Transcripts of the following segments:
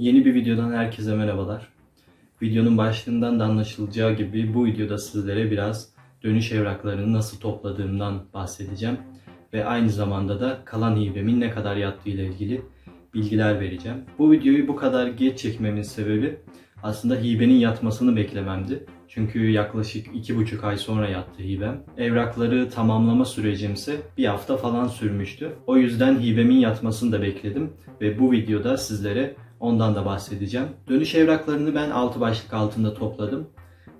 Yeni bir videodan herkese merhabalar. Videonun başlığından da anlaşılacağı gibi bu videoda sizlere biraz dönüş evraklarını nasıl topladığımdan bahsedeceğim. Ve aynı zamanda da kalan hibemin ne kadar yattığı ile ilgili bilgiler vereceğim. Bu videoyu bu kadar geç çekmemin sebebi aslında hibenin yatmasını beklememdi. Çünkü yaklaşık iki buçuk ay sonra yattı hibem. Evrakları tamamlama sürecimse bir hafta falan sürmüştü. O yüzden hibemin yatmasını da bekledim ve bu videoda sizlere ondan da bahsedeceğim. Dönüş evraklarını ben 6 başlık altında topladım.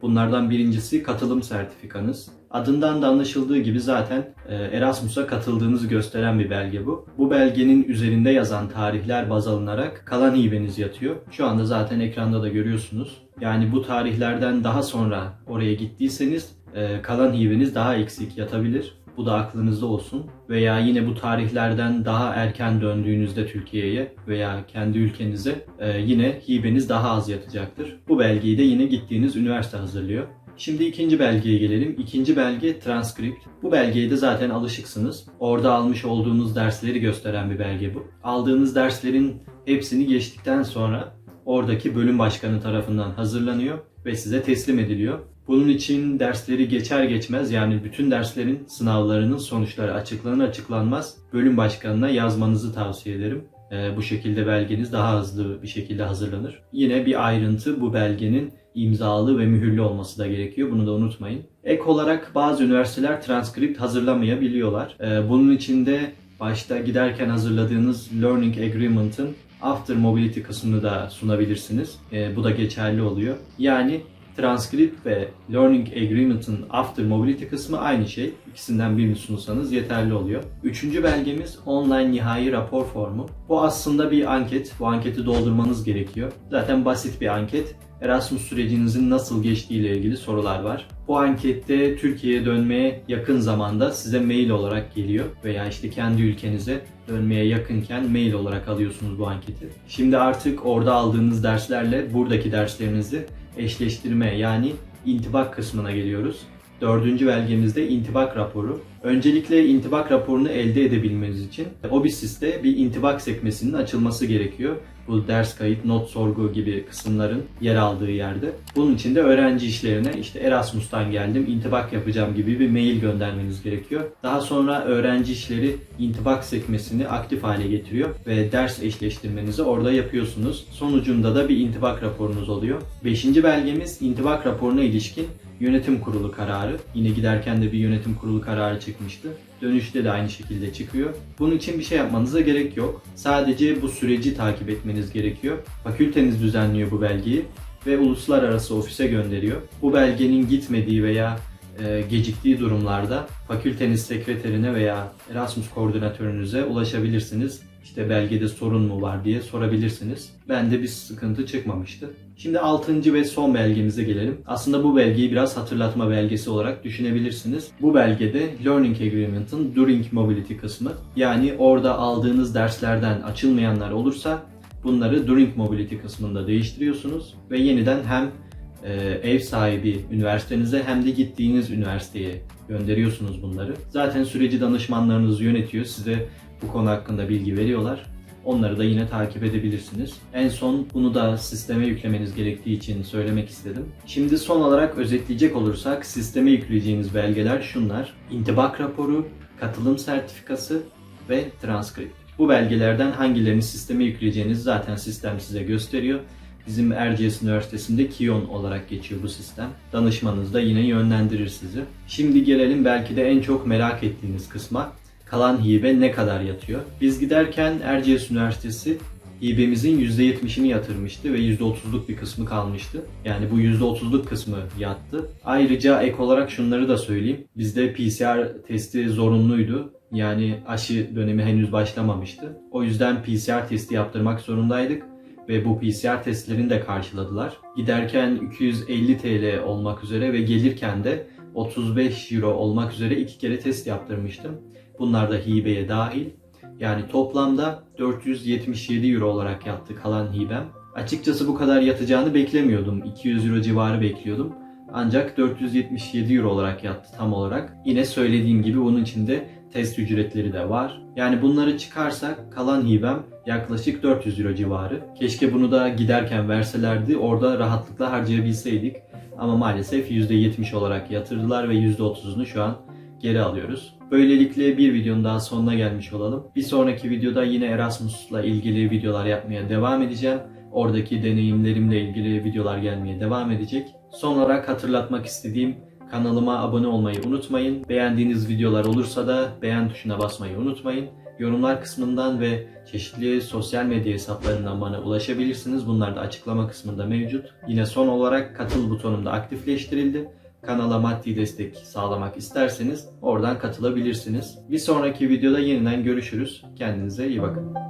Bunlardan birincisi katılım sertifikanız. Adından da anlaşıldığı gibi zaten e, Erasmus'a katıldığınızı gösteren bir belge bu. Bu belgenin üzerinde yazan tarihler baz alınarak kalan hibeniz yatıyor. Şu anda zaten ekranda da görüyorsunuz. Yani bu tarihlerden daha sonra oraya gittiyseniz e, kalan hibeniz daha eksik yatabilir. Bu da aklınızda olsun. Veya yine bu tarihlerden daha erken döndüğünüzde Türkiye'ye veya kendi ülkenize e, yine hibeniz daha az yatacaktır. Bu belgeyi de yine gittiğiniz üniversite hazırlıyor. Şimdi ikinci belgeye gelelim. İkinci belge transkript. Bu belgeye de zaten alışıksınız. Orada almış olduğunuz dersleri gösteren bir belge bu. Aldığınız derslerin hepsini geçtikten sonra oradaki bölüm başkanı tarafından hazırlanıyor ve size teslim ediliyor. Bunun için dersleri geçer geçmez yani bütün derslerin sınavlarının sonuçları açıklanır açıklanmaz bölüm başkanına yazmanızı tavsiye ederim. Ee, bu şekilde belgeniz daha hızlı bir şekilde hazırlanır. Yine bir ayrıntı bu belgenin imzalı ve mühürlü olması da gerekiyor. Bunu da unutmayın. Ek olarak bazı üniversiteler transkript hazırlamayabiliyorlar. Ee, bunun için de başta giderken hazırladığınız Learning Agreement'ın After Mobility kısmını da sunabilirsiniz. Ee, bu da geçerli oluyor. Yani Transkript ve Learning Agreement'ın After Mobility kısmı aynı şey. İkisinden birini sunsanız yeterli oluyor. Üçüncü belgemiz online nihai rapor formu. Bu aslında bir anket. Bu anketi doldurmanız gerekiyor. Zaten basit bir anket. Erasmus sürecinizin nasıl geçtiği ile ilgili sorular var. Bu ankette Türkiye'ye dönmeye yakın zamanda size mail olarak geliyor veya işte kendi ülkenize dönmeye yakınken mail olarak alıyorsunuz bu anketi. Şimdi artık orada aldığınız derslerle buradaki derslerinizi eşleştirme yani intibak kısmına geliyoruz. Dördüncü belgemizde intibak raporu. Öncelikle intibak raporunu elde edebilmeniz için OBİSİS'te bir intibak sekmesinin açılması gerekiyor. Bu ders kayıt, not sorgu gibi kısımların yer aldığı yerde. Bunun için de öğrenci işlerine işte Erasmus'tan geldim, intibak yapacağım gibi bir mail göndermeniz gerekiyor. Daha sonra öğrenci işleri intibak sekmesini aktif hale getiriyor ve ders eşleştirmenizi orada yapıyorsunuz. Sonucunda da bir intibak raporunuz oluyor. Beşinci belgemiz intibak raporuna ilişkin yönetim kurulu kararı. Yine giderken de bir yönetim kurulu kararı çıkmıştı. Dönüşte de aynı şekilde çıkıyor. Bunun için bir şey yapmanıza gerek yok. Sadece bu süreci takip etmeniz gerekiyor. Fakülteniz düzenliyor bu belgeyi ve uluslararası ofise gönderiyor. Bu belgenin gitmediği veya e, geciktiği durumlarda fakülteniz sekreterine veya Erasmus koordinatörünüze ulaşabilirsiniz. İşte belgede sorun mu var diye sorabilirsiniz. Bende bir sıkıntı çıkmamıştı. Şimdi 6. ve son belgemize gelelim. Aslında bu belgeyi biraz hatırlatma belgesi olarak düşünebilirsiniz. Bu belgede Learning Agreement'ın During Mobility kısmı. Yani orada aldığınız derslerden açılmayanlar olursa bunları During Mobility kısmında değiştiriyorsunuz ve yeniden hem e, ev sahibi üniversitenize hem de gittiğiniz üniversiteye gönderiyorsunuz bunları. Zaten süreci danışmanlarınız yönetiyor. Size bu konu hakkında bilgi veriyorlar. Onları da yine takip edebilirsiniz. En son bunu da sisteme yüklemeniz gerektiği için söylemek istedim. Şimdi son olarak özetleyecek olursak sisteme yükleyeceğiniz belgeler şunlar. İntibak raporu, katılım sertifikası ve transkript. Bu belgelerden hangilerini sisteme yükleyeceğiniz zaten sistem size gösteriyor. Bizim Erciyes Üniversitesi'nde KİON olarak geçiyor bu sistem. Danışmanınız da yine yönlendirir sizi. Şimdi gelelim belki de en çok merak ettiğiniz kısma. Kalan hibe ne kadar yatıyor? Biz giderken Erciyes Üniversitesi hibemizin %70'ini yatırmıştı ve %30'luk bir kısmı kalmıştı. Yani bu %30'luk kısmı yattı. Ayrıca ek olarak şunları da söyleyeyim. Bizde PCR testi zorunluydu. Yani aşı dönemi henüz başlamamıştı. O yüzden PCR testi yaptırmak zorundaydık ve bu PCR testlerini de karşıladılar. Giderken 250 TL olmak üzere ve gelirken de 35 euro olmak üzere iki kere test yaptırmıştım. Bunlar da hibeye dahil. Yani toplamda 477 euro olarak yattı kalan hibem. Açıkçası bu kadar yatacağını beklemiyordum. 200 euro civarı bekliyordum. Ancak 477 euro olarak yattı tam olarak. Yine söylediğim gibi bunun içinde test ücretleri de var. Yani bunları çıkarsak kalan hibem yaklaşık 400 euro civarı. Keşke bunu da giderken verselerdi orada rahatlıkla harcayabilseydik. Ama maalesef %70 olarak yatırdılar ve %30'unu şu an geri alıyoruz. Böylelikle bir videonun daha sonuna gelmiş olalım. Bir sonraki videoda yine Erasmus'la ilgili videolar yapmaya devam edeceğim. Oradaki deneyimlerimle ilgili videolar gelmeye devam edecek. Son olarak hatırlatmak istediğim kanalıma abone olmayı unutmayın. Beğendiğiniz videolar olursa da beğen tuşuna basmayı unutmayın. Yorumlar kısmından ve çeşitli sosyal medya hesaplarından bana ulaşabilirsiniz. Bunlar da açıklama kısmında mevcut. Yine son olarak katıl butonum da aktifleştirildi. Kanala maddi destek sağlamak isterseniz oradan katılabilirsiniz. Bir sonraki videoda yeniden görüşürüz. Kendinize iyi bakın.